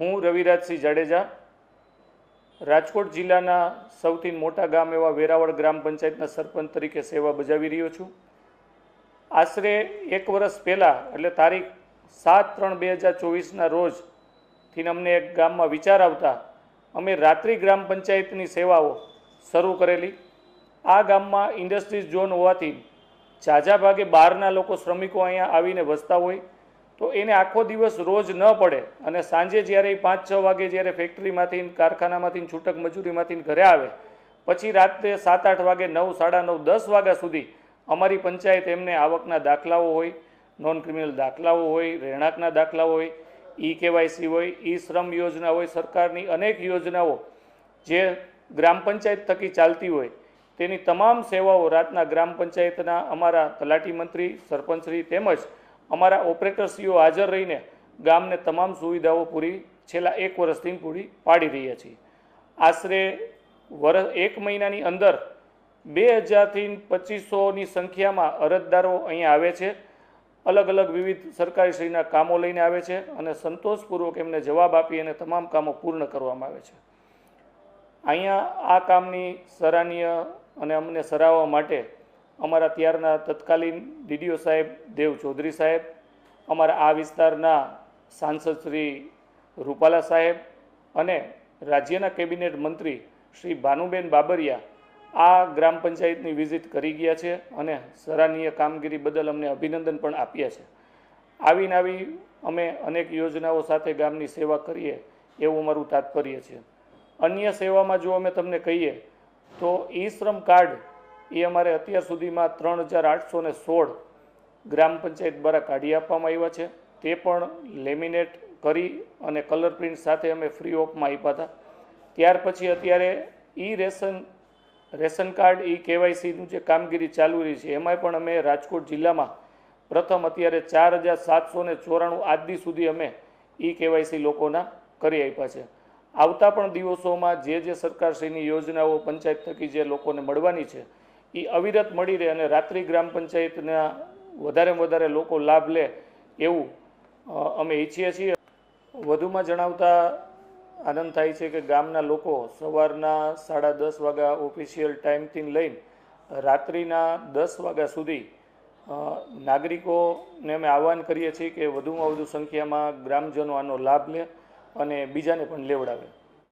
હું રવિરાજસિંહ જાડેજા, રાજકોટ જિલ્લાના સૌથી મોટા ગામ એવા વેરાવળ ગ્રામ પંચાયતના સરપંચ તરીકે સેવા બજાવી રહ્યો છું. આશરે એક વર્ષ પહેલાં, એટલે તારીખ સાત ત્રણ બે હજાર ચોવીસના રોજથી અમને એક ગામમાં વિચાર આવતા, અમે રાત્રિ ગ્રામ પંચાયતની સેવાઓ શરૂ કરેલી. આ ગામમાં ઇન્ડસ્ટ્રીઝ ઝોન હોવાથી, ઝાઝા ભાગે બહારના લોકો શ્રમિકો અહીંયા આવીને વસતા હોય તો એને આખો દિવસ રોજ ન પડે. અને સાંજે જ્યારે એ પાંચ છ વાગે જ્યારે ફેક્ટરીમાંથી કારખાનામાંથી છૂટક મજૂરીમાંથી ઘરે આવે, પછી રાત્રે સાત આઠ વાગે નવ, સાડા નવ, દસ વાગ્યા સુધી અમારી પંચાયત એમને આવકના દાખલાઓ હોય નોન ક્રિમિનલ દાખલાઓ હોય, રહેણાંકના દાખલાઓ હોય ઈ કેવાયસી હોય ઈ શ્રમ યોજના હોય, સરકારની અનેક યોજનાઓ જે ગ્રામ પંચાયત થકી ચાલતી હોય, તેની તમામ સેવાઓ રાતના ગ્રામ પંચાયતના અમારા તલાટી મંત્રી, સરપંચશ્રી તેમજ અમારા ઓપરેટરશ્રીઓ હાજર રહીને ગામને તમામ સુવિધાઓ પૂરી છેલ્લા એક વર્ષથી પૂરી પાડી રહ્યા છીએ. આશરે વર્ષ એક મહિનાની અંદર બે હજારથી પચીસોની સંખ્યામાં અરજદારો અહીંયા આવે છે. અલગ અલગ વિવિધ સરકારીશ્રીના કામો લઈને આવે છે અને સંતોષપૂર્વક એમને જવાબ આપી અને તમામ કામો પૂર્ણ કરવામાં આવે છે. અહીંયા આ કામની સરાહનીય અને અમને સરાહવા માટે અમારા ત્યારના તત્કાલીન ડીડીઓ સાહેબ દેવ ચૌધરી સાહેબ, અમારા આ વિસ્તારના સાંસદ શ્રી રૂપાલા સાહેબ અને રાજ્યના કેબિનેટ મંત્રી શ્રી ભાનુબેન બાબરિયા આ ગ્રામ પંચાયતની વિઝિટ કરી ગયા છે અને સરાહનીય કામગીરી બદલ અમને અભિનંદન પણ આપ્યા છે. આવીને આવી અમે અનેક યોજનાઓ સાથે ગામની સેવા કરીએ એવું અમારું તાત્પર્ય છે. અન્ય સેવામાં જો અમે તમને કહીએ તો ઈ શ્રમ કાર્ડ એ અમારે અત્યાર સુધીમાં ત્રણ હજાર આઠસો ને સોળ ગ્રામ પંચાયત દ્વારા કાઢી આપવામાં આવ્યા છે. તે પણ લેમિનેટ કરી અને કલર પ્રિન્ટ સાથે અમે ફ્રી ઓફમાં આપ્યા હતા. ત્યાર પછી અત્યારે e ration ration card, e કેવાયસીનું જે કામગીરી ચાલુ રહી છે, એમાંય પણ અમે રાજકોટ જિલ્લામાં પ્રથમ અત્યારે ચાર હજાર સાતસો ને ચોરાણું આજ દી સુધી અમે ઈ કેવાયસી લોકોના કરી આપ્યા છે. આવતા પણ દિવસોમાં જે જે સરકારશ્રીની યોજનાઓ પંચાયત થકી જે લોકોને મળવાની છે એ અવિરત મળી રહે અને રાત્રિ ગ્રામ પંચાયતના વધારેમાં વધારે લોકો લાભ લે એવું અમે ઈચ્છીએ છીએ. વધુમાં જણાવતા આનંદ થાય છે કે ગામના લોકો સવારના સાડા દસ વાગ્યા ઓફિશિયલ ટાઈમથી લઈને રાત્રિના દસ વાગ્યા સુધી નાગરિકોને અમે આહવાન કરીએ છીએ કે વધુમાં વધુ સંખ્યામાં ગ્રામજનો આનો લાભ લે અને બીજાને પણ લેવડાવે.